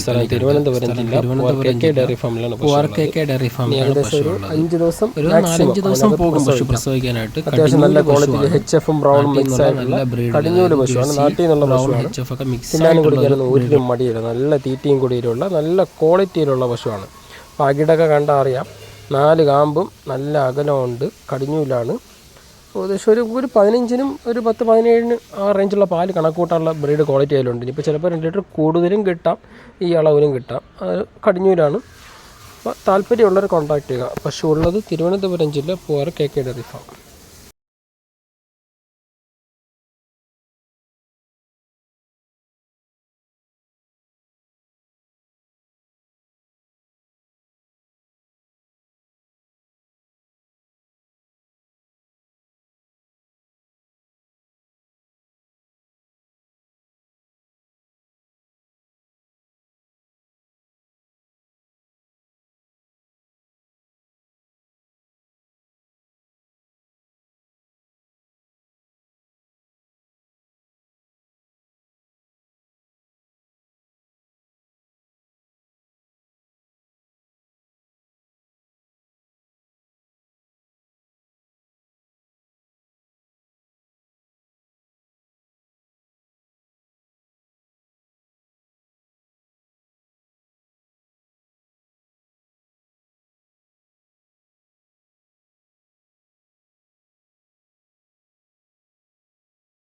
സ്ഥലം തിരുവനന്തപുരം ജില്ല diary ഫാമിലാണ് diary ഏകദേശം അഞ്ച് ദിവസം ഒരു നാലഞ്ച് ദിവസം പോകും പശു പ്രസവിക്കാനായിട്ട്. അത്യാവശ്യം നല്ല ക്വാളിറ്റി എച്ച് എഫും ബ്രൗണും മിക്സ് ആയിട്ടുള്ള കടിഞ്ഞൂൽ പശുവാണ്. നാട്ടിൽ നിന്നുള്ള പശുവാണ്. എച്ച് എഫ് ഒക്കെ മിക്സ് തിന്നാനും കുടിക്കാനൊന്നും ഒരു മടിയില്ല നല്ല തീറ്റയും കുടിയിലുള്ള നല്ല ക്വാളിറ്റിയിലുള്ള പശുവാണ്. അകിടൊക്കെ കണ്ടാൽ അറിയാം. നാല് കാമ്പും നല്ല അകലമുണ്ട്. കടിഞ്ഞൂലാണ് ഏകദേശം ഒരു ഒരു പതിനഞ്ചിനും ഒരു പത്ത് പതിനേഴിന് ആ റേഞ്ചുള്ള പാൽ കണക്കൂട്ടാനുള്ള ബ്രീഡ് ക്വാളിറ്റി അതിലുണ്ട് ഇനിയിപ്പോൾ ചിലപ്പോൾ രണ്ട് ലിറ്റർ കൂടുതലും കിട്ടാം ഈ അളവിലും കിട്ടാം. അത് കടിഞ്ഞൂരാണ്. അപ്പോൾ താല്പര്യമുള്ളവർ കോൺടാക്ട് ചെയ്യുക. പശു ഉള്ളത് തിരുവനന്തപുരം ജില്ല പോകാറ് കെ കെ ഡെറി ഫാം